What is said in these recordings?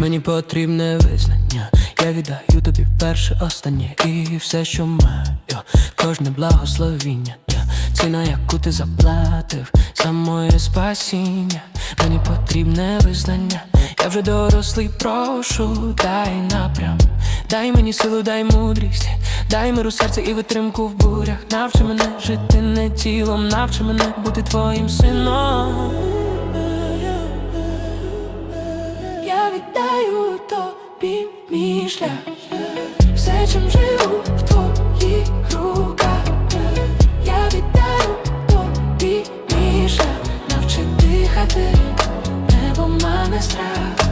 Мені потрібне визнання, я віддаю тобі перше, останнє і все, що маю, кожне благословіння, ціна, яку ти заплатив за моє спасіння. Мені потрібне визнання, я вже дорослий, прошу, дай напрям, дай мені силу, дай мудрість, дай миру серце і витримку в бурях. Навчи мене жити не тілом, навчи мене бути твоїм сином. Віддаю тобі мій шлях. Все, чим живу в твоїх руках. Я віддаю тобі мій шлях Навчи дихати, небо мене страх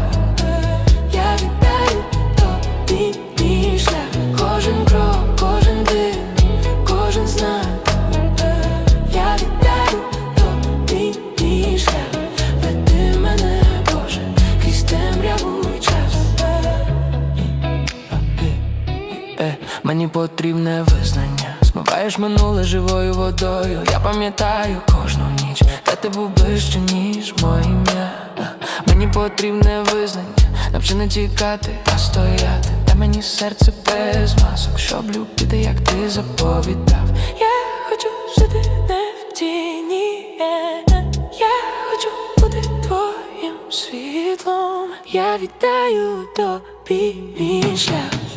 Мені потрібне визнання. Смиваєш минуле живою водою. Я пам'ятаю кожну ніч Та ти був ближче, ніж моє ім'я. Мені потрібне визнання Навчи не тікати, а стояти. Та мені серце без масок Щоб любити, як ти заповідав. Я хочу жити не в тіні. Я хочу бути твоїм світлом. Я віддаю тобі мій шлях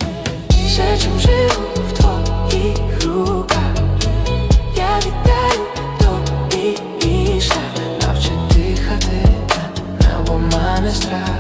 тобі